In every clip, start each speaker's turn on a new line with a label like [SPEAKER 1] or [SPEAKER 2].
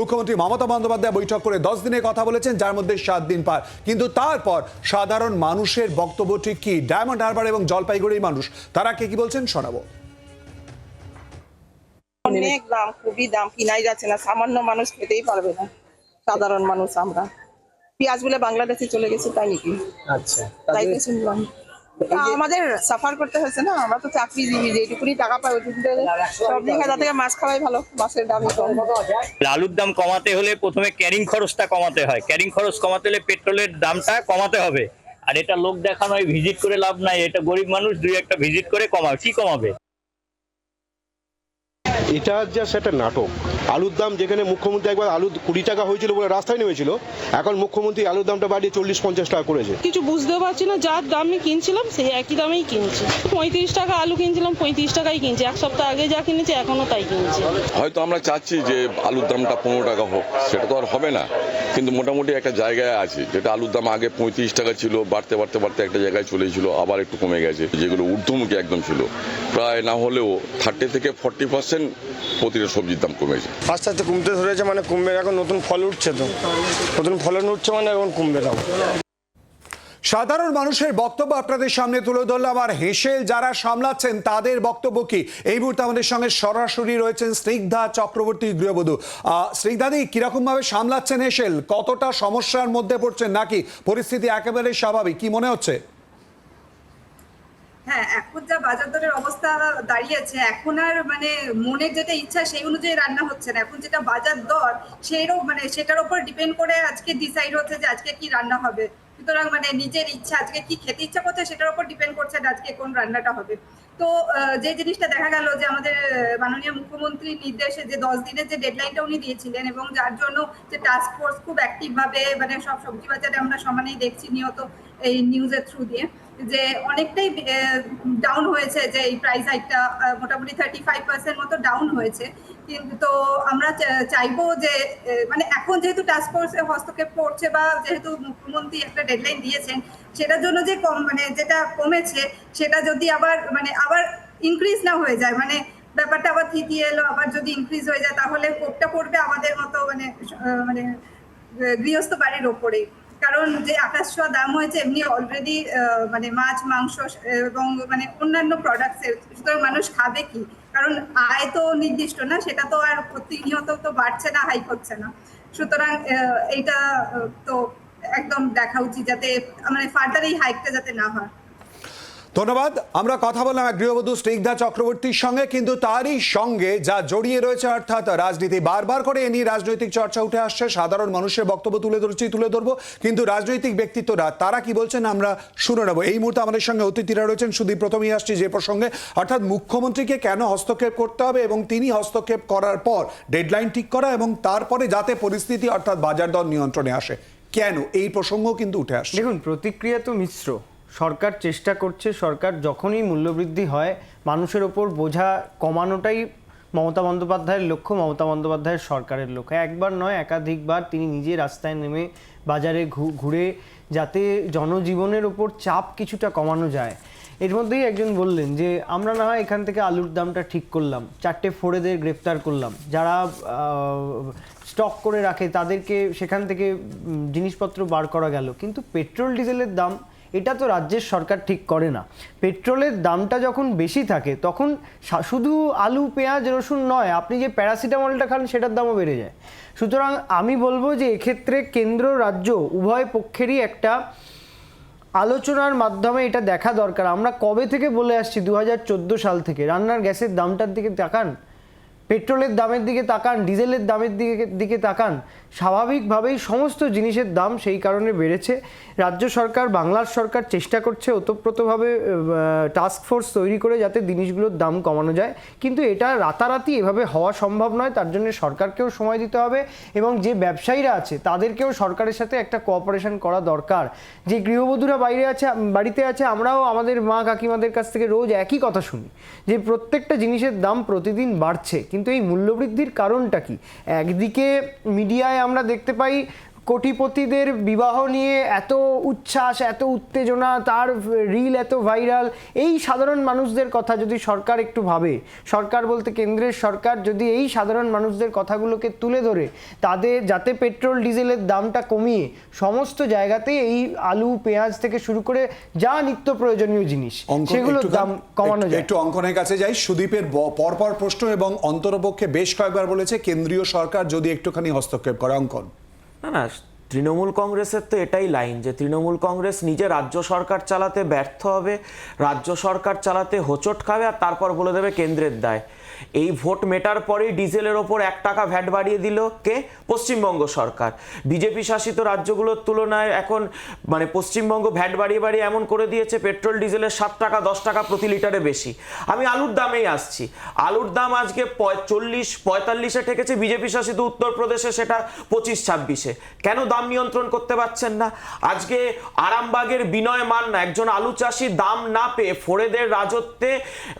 [SPEAKER 1] মুখ্যমন্ত্রী মমতা বন্দ্যোপাধ্যায় বৈঠক করে দশ দিনের কথা বলেছেন যার মধ্যে সাত দিন পার। কিন্তু তারপর সাধারণ মানুষের বক্তব্য ঠিক কি? ডায়মন্ড হারবার এবং জলপাইগুড়ির মানুষ তারা কে কি বলছেন শোনাবো।
[SPEAKER 2] অনেক দাম খুবই দাম কিনাই যাচ্ছে না সামান্য মানুষ খেতেই পারবে না সাধারণ মানুষ আমরা। পেঁয়াজ বলে বাংলাদেশে চলে গেছে তাই নাকি?
[SPEAKER 3] আচ্ছা
[SPEAKER 2] তাই তো শুনলাম। আমাদের সাফার করতে হয়েছে না? আমরা তো চাকরিজীবী যেটুকুনি টাকা পাই ওইটুকু সব দিকে হাজার থেকে মাছ খাওয়াই ভালো মাছের কম।
[SPEAKER 4] আলুর দাম কমাতে হলে প্রথমে ক্যারিং খরচটা কমাতে হয়। ক্যারিং খরচ কমাতে হলে পেট্রোলের দামটা কমাতে হবে। আর এটা লোক দেখানো ভিজিট করে লাভ নাই। এটা গরিব মানুষ দুই একটা ভিজিট করে কমাবে। কি কমাবে?
[SPEAKER 5] এটা জাস্ট সেটা নাটক। আলুর দাম যেখানে মুখ্যমন্ত্রী একবার আলু কুড়ি টাকা হয়েছিল বলে রাস্তায় নেমেছিল এখন মুখ্যমন্ত্রী আলুর দামটা বাড়িয়ে চল্লিশ পঞ্চাশ টাকা করেছে।
[SPEAKER 6] কিছু বুঝতে পারছি না যার দামে কিনছিলাম সেই একই দামেই কিনছি। পঁয়ত্রিশ টাকা আলু কিনছিলাম পঁয়ত্রিশ টাকাই কিনছি। এক সপ্তাহ আগে যা কিনেছি এখনও তাই কিনছি।
[SPEAKER 7] হয়তো আমরা চাচ্ছি যে আলুর দামটা পনেরো টাকা হোক সেটা তো আর হবে না। কিন্তু মোটামুটি একটা জায়গায় আছে যেটা আলুর দাম আগে পঁয়ত্রিশ টাকা ছিল বাড়তে বাড়তে বাড়তে একটা জায়গায় চলে ছিল আবার একটু কমে গেছে যেগুলো ঊর্ধ্বমুখী একদম ছিল। প্রায় না হলেও থার্টি থেকে ফর্টি পার্সেন্ট প্রতিটা সবজির দাম কমেছে।
[SPEAKER 3] আস্তে আস্তে কমতে ধরেছে মানে কমবে এখন নতুন ফল উঠছে তো। নতুন ফলন উঠছে মানে এখন দাম
[SPEAKER 1] সাধারণ মানুষের বক্তব্য আপনাদের সামনে তুলে ধরলাম আর হেসেল যারা সামলাচ্ছেন, তাদের বক্তব্য কি? এই মুহূর্তে আমাদের সঙ্গে সরাসরি রয়েছেন স্নিগ্ধা চক্রবর্তী গৃহবধূ। স্নিগ্ধাদি কীরকম ভাবে সামলাচ্ছেন হেসেল? কতটা সমস্যার মধ্যে পড়ছেন নাকি? পরিস্থিতি একেবারে স্বাভাবিক, কি মনে হচ্ছে?
[SPEAKER 8] হ্যাঁ এখন যা বাজার দরের অবস্থা দাঁড়িয়েছে, এখন আর মানে মনের যেটা ইচ্ছা সেই অনুযায়ী রান্না হচ্ছে না। এখন যেটা বাজার দর সেইরও মানে সেটার উপর ডিপেন্ড করে আজকে ডিসাইড হচ্ছে যে আজকে কি রান্না হবে। সুতরাং মানে নিজের ইচ্ছা, আজকে কি খেতে ইচ্ছা করছে সেটার উপর ডিপেন্ড করছে আজকে কোন রান্নাটা হবে। তো যে জিনিসটা দেখা গেল যে আমাদের মাননীয় মুখ্যমন্ত্রীর নির্দেশে যে দশ দিনের যে ডেডলাইনটা উনি দিয়েছিলেন এবং যার জন্য যে টাস্ক ফোর্স খুব অ্যাক্টিভ ভাবে মানে সব সবজি বাজারে আমরা সমানেই দেখছি নিয়ত এই নিউজের থ্রু দিয়ে। যে অনেকটাই ডাউন হয়েছে যে এই প্রাইস হাইকটা মোটামুটি থার্টি ফাইভ পার্সেন্ট মতো ডাউন হয়েছে। কিন্তু তো আমরা চাইব যে মানে এখন যেহেতু টাস্ক ফোর্সে হস্তক্ষেপ করছে বা যেহেতু মুখ্যমন্ত্রী একটা ডেডলাইন দিয়েছেন, সেটার জন্য যে কম মানে যেটা কমেছে, সেটা যদি আবার মানে আবার ইনক্রিজ না হয়ে যায় মানে ব্যাপারটা আবার থিতিয়ে এলো, আবার যদি ইনক্রিজ হয়ে যায়, তাহলে কোপটা পড়বে আমাদের মতো মানে মানে গৃহস্থ বাড়ির ওপরে কারণ যে আকাশ ছোঁয়া দাম হয়েছে, এমনি অলরেডি মানে মাছ, মাংস এবং মানে অন্যান্য প্রোডাক্টসের সুতরাং মানুষ খাবে কি? কারণ আয় তো নির্দিষ্ট না, সেটা তো আর প্রতিনিয়ত তো বাড়ছে না হাইক হচ্ছে না। সুতরাং এইটা তো একদম দেখা উচিত যাতে মানে ফার্দার এই হাইকটা যাতে না হয়।
[SPEAKER 1] ধন্যবাদ। আমরা কথা বললাম গৃহবধূ স্নিগ্ধা চক্রবর্তীর সঙ্গে, কিন্তু তারই সঙ্গে যা জড়িয়ে রয়েছে, অর্থাৎ রাজনীতি বারবার করে এ নিয়ে রাজনৈতিক চর্চা উঠে আসছে। সাধারণ মানুষের বক্তব্য তুলে ধরছি, তুলে ধরবো, কিন্তু রাজনৈতিক ব্যক্তিত্বরা, তারা কি বলছেন আমরা শুনে নেব। এই মুহূর্তে আমাদের সঙ্গে অতিথিরা রয়েছেন শুধু প্রথমেই আসছি যে প্রসঙ্গে। অর্থাৎ মুখ্যমন্ত্রীকে কেন হস্তক্ষেপ করতে হবে এবং তিনি হস্তক্ষেপ করার পর ডেডলাইন ঠিক করা এবং তারপরে যাতে পরিস্থিতি, অর্থাৎ বাজার দর নিয়ন্ত্রণে আসে, কেন? এই প্রসঙ্গ কিন্তু উঠে আসছে।
[SPEAKER 9] দেখুন, প্রতিক্রিয়া তো মিশ্র। সরকার চেষ্টা করছে, সরকার যখনই মূল্যবৃদ্ধি হয়, মানুষের ওপর বোঝা কমানোটাই মমতা বন্দ্যোপাধ্যায়ের লক্ষ্য, মমতা বন্দ্যোপাধ্যায়ের সরকারের লক্ষ্য। একবার নয়, একাধিকবার তিনি নিজে রাস্তায় নেমে বাজারে ঘুরে যাতে জনজীবনের ওপর চাপ কিছুটা কমানো যায়। এর মধ্যেই একজন বললেন যে, আমরা না হয় এখান থেকে আলুর দামটা ঠিক করলাম, চারটে ফোড়েদের গ্রেফতার করলাম। যারা স্টক করে রাখে তাদেরকে সেখান থেকে জিনিসপত্র বার করা গেল। কিন্তু পেট্রোল, ডিজেলের দাম এটা তো রাজ্যের সরকার ঠিক করে না। পেট্রোলের দামটা যখন বেশি থাকে, তখন শুধু আলু, পেঁয়াজ, রসুন নয়, আপনি যে প্যারাসিটামলটা খান সেটার দামও বেড়ে যায়। সুতরাং আমি বলব যে এক্ষেত্রে কেন্দ্র, রাজ্য উভয় পক্ষেরই একটা আলোচনার মাধ্যমে এটা দেখা দরকার। আমরা কবে থেকে বলে আসছি দু হাজার চোদ্দ সাল থেকে? রান্নার গ্যাসের দামটার দিকে তাকান। পেট্রোলের দামের দিকে তাকান, ডিজেলের দামের দিকে দিকে তাকান, স্বাভাবিকভাবেই সমস্ত জিনিসের দাম সেই কারণে বেড়েছে। রাজ্য সরকার, বাংলার সরকার চেষ্টা করছে ওতপ্রোতভাবে টাস্ক ফোর্স তৈরি করে যাতে জিনিসগুলোর দাম কমানো যায়। কিন্তু এটা রাতারাতি এভাবে হওয়া সম্ভব নয়, তার জন্য সরকারকেও সময় দিতে হবে এবং যে ব্যবসায়ীরা আছে, তাদেরকেও সরকারের সাথে একটা কোঅপারেশন করা দরকার। যে গৃহবধূরা বাইরে আছে বাড়িতে আছে, আমরাও আমাদের মা কাকিমাদের কাছ থেকে রোজ একই কথা শুনি যে প্রত্যেকটা জিনিসের দাম প্রতিদিন বাড়ছে। কিন্তু এই মূল্যবৃদ্ধির কারণটা কি? একদিকে মিডিয়ায় আমরা দেখতে পাই কোটিপতিদের বিবাহ নিয়ে এত উচ্ছ্বাস এত উত্তেজনা তার রিল এত ভাইরাল এই সাধারণ মানুষদের কথা যদি সরকার একটু ভাবে সরকার বলতে কেন্দ্রের সরকার যদি এই সাধারণ মানুষদের কথাগুলোকে তুলে ধরে তাদের যাতে পেট্রোল ডিজেলের দামটা কমিয়ে সমস্ত জায়গাতে এই আলু পেঁয়াজ থেকে শুরু করে যা নিত্য প্রয়োজনীয় জিনিস সেগুলোর দাম কমানো যায়।
[SPEAKER 1] একটু অঙ্কনের কাছে যাই। সুদীপের পরপর প্রশ্ন এবং অন্তরপক্ষে বেশ কয়েকবার বলেছে কেন্দ্রীয় সরকার যদি একটুখানি হস্তক্ষেপ করে অঙ্কন।
[SPEAKER 10] না না তৃণমূল কংগ্রেসের তো এটাই লাইন যে তৃণমূল কংগ্রেস নিজে রাজ্য সরকার চালাতে ব্যর্থ হবে, রাজ্য সরকার চালাতে হোঁচট খাবে আর তারপর বলে দেবে কেন্দ্রের দায়। এই ভোট মেটার পরেই ডিজেলের ওপর এক টাকা ভ্যাট বাড়িয়ে দিল কে? পশ্চিমবঙ্গ সরকার। বিজেপি শাসিত রাজ্যগুলোর তুলনায় এখন মানে পশ্চিমবঙ্গ ভ্যাট বাড়িয়ে বাড়িয়ে এমন করে দিয়েছে, পেট্রোল ডিজেলের সাত টাকা, দশ টাকা প্রতি লিটারে বেশি। আমি আলুর দামেই আসছি। আলুর দাম আজকে চল্লিশ পঁয়তাল্লিশে ঠেকেছে বিজেপি শাসিত উত্তরপ্রদেশে, সেটা পঁচিশ, ছাব্বিশে। কেন দাম নিয়ন্ত্রণ করতে পারছেন না। আজকে আরামবাগের বিনয় মান্না একজন আলু চাষি দাম না পেয়ে ফোরেদের রাজত্বে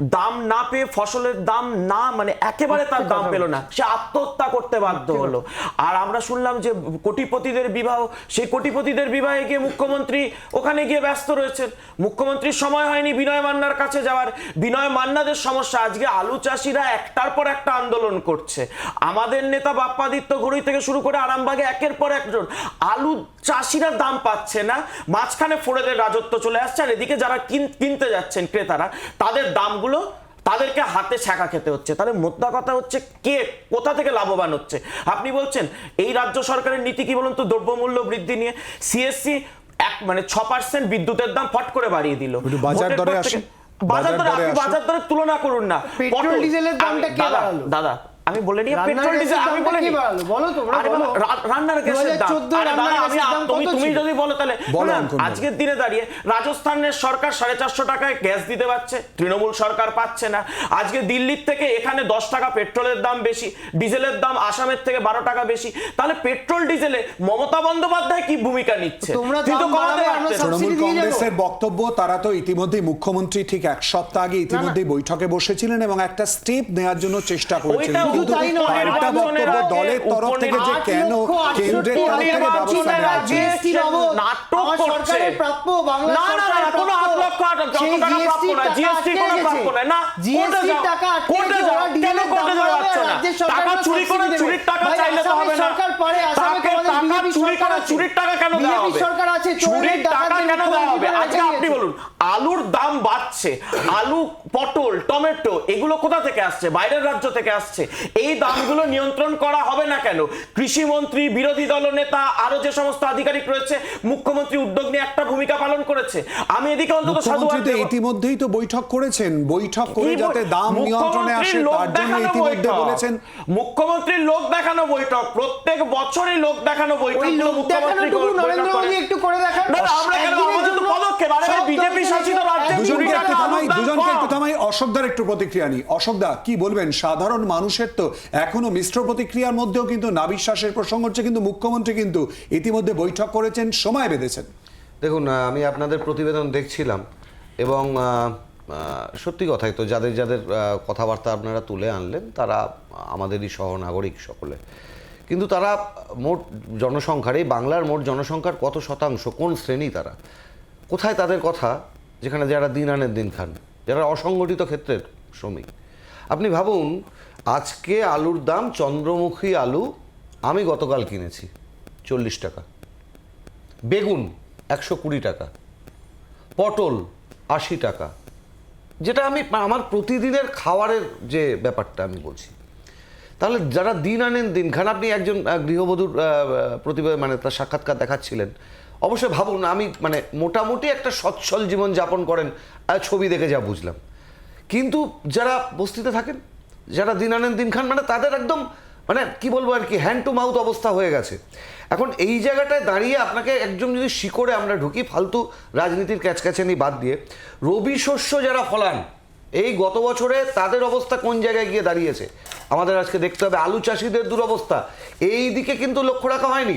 [SPEAKER 10] দাম না পেয়ে ফসলের দাম না মানে একেবারে তার দাম পেল না। সে আত্মহত্যা করতে বাধ্য হলো। আর আমরা শুনলাম যে কোটিপতিদের বিবাহ সেই কোটিপতিদের বিবাহে গিয়ে মুখ্যমন্ত্রী ওখানে গিয়ে ব্যস্ত রয়েছেন। মুখ্যমন্ত্রীর সময় হয়নি বিনয় মান্নার কাছে যাওয়ার। বিনয় মান্নাদের সমস্যা আজকে আলু চাষিরা একটার পর একটা আন্দোলন করছে। আমাদের নেতা বাপ্পাদিত্য ঘড়ি থেকে শুরু করে আরামবাগে একের পর একজন। আলু চাষিরা দাম পাচ্ছে না মাঝখানে ফোরেদের রাজত্ব চলে আসছে আর এদিকে যারা কিনতে যাচ্ছেন ক্রেতারা তাদের দামগুলো তাদেরকে হাতে ছ্যাঁকা খেতে হচ্ছে। তাহলে মোদ্দা কথা হচ্ছে কে কোথা থেকে লাভবান হচ্ছে? আপনি বলছেন এই রাজ্য সরকারের নীতি কি বলুন তো দ্রব্যমূল্য বৃদ্ধি নিয়ে সিএসসি এক মানে ছ পার্সেন্ট বিদ্যুতের দাম ফট করে বাড়িয়ে দিল।
[SPEAKER 1] বাজার দরে।
[SPEAKER 10] থেকে- বাজার দরে আপনি বাজার দরে তুলনা করুন না।
[SPEAKER 9] পেট্রোল ডিজেলের দামটা কে?
[SPEAKER 10] দাদা আমি বলে নিই পেট্রোল ডিজেল আমি বলে
[SPEAKER 9] কে
[SPEAKER 10] নিই
[SPEAKER 9] বলো
[SPEAKER 10] বাবা, রান্নার গ্যাসের দাম।
[SPEAKER 9] 2014 রান্নার
[SPEAKER 10] আমি
[SPEAKER 9] দাম
[SPEAKER 10] তুমি তুমি যদি বলো তাহলে। আজকের দিনে দাঁড়িয়ে রাজস্থানের সরকার সাড়ে চারশো টাকায় গ্যাস দিতে পারছে তৃণমূল সরকার পাচ্ছে না। আজকে দিল্লির থেকে এখানে দশ টাকা পেট্রোলের দাম বেশি ডিজেলের দাম আসামের থেকে বারো টাকা বেশি। তাহলে পেট্রোল ডিজেলে মমতা বন্দ্যোপাধ্যায় কি ভূমিকা নিচ্ছে? তো
[SPEAKER 1] তৃণমূল। কংগ্রেসের বক্তব্য তারা তো ইতিমধ্যেই মুখ্যমন্ত্রী ঠিক এক সপ্তাহ আগে ইতিমধ্যেই বৈঠকে বসেছিলেন এবং একটা স্টেপ নেওয়ার জন্য চেষ্টা করেছিলেন। দলের তরফ থেকে যে কেন কেন্দ্রের তরফ থেকে
[SPEAKER 10] নাটক করছে।
[SPEAKER 9] প্রাপ্য, বাংলা
[SPEAKER 10] না, না, না, কোনো। লক্ষ টাকা প্রাপ্য কোনো প্রাপ্য না,
[SPEAKER 9] টাকা
[SPEAKER 10] কেন যাওয়া যাচ্ছে না? টাকা চুরি করে চুরির টাকা চাইলে তো হবে না।
[SPEAKER 9] সরকার পারে, আসামে
[SPEAKER 10] টাকা চুরি করে চুরির টাকা কেন দেওয়া হবে?
[SPEAKER 9] সরকার আছে, চুরির
[SPEAKER 10] টাকা কেন দেওয়া হবে? আজকে আপনি বলুন আলুর দাম বাড়ছে আলু পটল টমেটো এগুলো কোথা থেকে আসছে বাইরের রাজ্য থেকে আসছে এই দামগুলো নিয়ন্ত্রণ করা হবে না কেন কৃষি মন্ত্রী বিরোধী দল নেতা আরও যে সমস্ত আধিকারিক রয়েছে মুখ্যমন্ত্রী উদ্যোগ নিয়ে একটা ভূমিকা পালন করেছে আমি এদিকে অন্তত সাধুবাদ
[SPEAKER 1] মুখ্যমন্ত্রী ইতিমধ্যেই তো বৈঠক করেছেন বৈঠক করে যাতে দাম নিয়ন্ত্রণে আসে
[SPEAKER 10] মুখ্যমন্ত্রীর লোক
[SPEAKER 1] তার জন্য
[SPEAKER 10] দেখানো
[SPEAKER 1] ইতিমধ্যে
[SPEAKER 10] বৈঠক।
[SPEAKER 1] বলেছেন
[SPEAKER 10] মুখ্যমন্ত্রীর লোক দেখানো বৈঠক প্রত্যেক বছরই লোক দেখানো বৈঠক
[SPEAKER 9] দেখানোটুকু নরেন্দ্র মোদী একটু করে দেখান
[SPEAKER 10] আমরা কেন? আমাদের পদক্ষেপ। আরে
[SPEAKER 9] দলকে
[SPEAKER 10] শাসিত রাজ্যে
[SPEAKER 1] দুজনকে একটু থামাই দুজনকে একটু অশোকদার একটু প্রতিক্রিয়া নিই। অশোকদা কি বলবেন? সাধারণ মানুষের তো এখনও মিশ্র প্রতিক্রিয়ার মধ্যেও কিন্তু না বিশ্বাসের প্রসঙ্গ হচ্ছে, কিন্তু মুখ্যমন্ত্রী কিন্তু ইতিমধ্যে বৈঠক করেছেন, সময় বেঁধেছেন।
[SPEAKER 11] দেখুন আমি আপনাদের প্রতিবেদন দেখছিলাম এবং সত্যি কথাই তো যাদের যাদের কথাবার্তা আপনারা তুলে আনলেন, তারা আমাদেরই সহনাগরিক সকলে। কিন্তু তারা মোট জনসংখ্যার, এই বাংলার মোট জনসংখ্যার কত শতাংশ, কোন শ্রেণি তারা? কোথায় তাদের কথা? যেখানে যারা দিন আনের দিন খান। যারা অসংগঠিত ক্ষেত্রের শ্রমিক। আপনি ভাবুন, আজকে আলুর দাম চন্দ্রমুখী আলু আমি গতকাল কিনেছি, চল্লিশ টাকা। বেগুন একশো কুড়ি টাকা। পটল আশি টাকা। যেটা আমি আমার প্রতিদিনের খাওয়ারের যে ব্যাপারটা আমি বলছি। তাহলে যারা দিন আনেন দিন খান, আপনি একজন গৃহবধূর প্রতিভা মানে তার সাক্ষাৎকার দেখাচ্ছিলেন। অবশ্যই ভাবুন, আমি মানে মোটামুটি একটা সচ্ছল জীবন যাপন করেন ছবি দেখে যা বুঝলাম। কিন্তু যারা বস্তিতে থাকেন, যারা দিন আনেন দিন খান মানে তাদের একদম মানে কি বলব আর কি হ্যান্ড টু মাউথ অবস্থা হয়ে গেছে। এখন এই জায়গাটায় দাঁড়িয়ে আপনাকে একজন যদি শিকড়ে আমরা ঢুকি, ফালতু রাজনীতির ক্যাচক্যাচানি বাদ দিয়ে, রবি শস্য যারা ফলান, এই গত বছরে তাদের অবস্থা কোন জায়গায় গিয়ে দাঁড়িয়েছে? আমাদের আজকে দেখতে হবে আলু চাষিদের দুরবস্থা। এই দিকে কিন্তু লক্ষ্য রাখা হয়নি।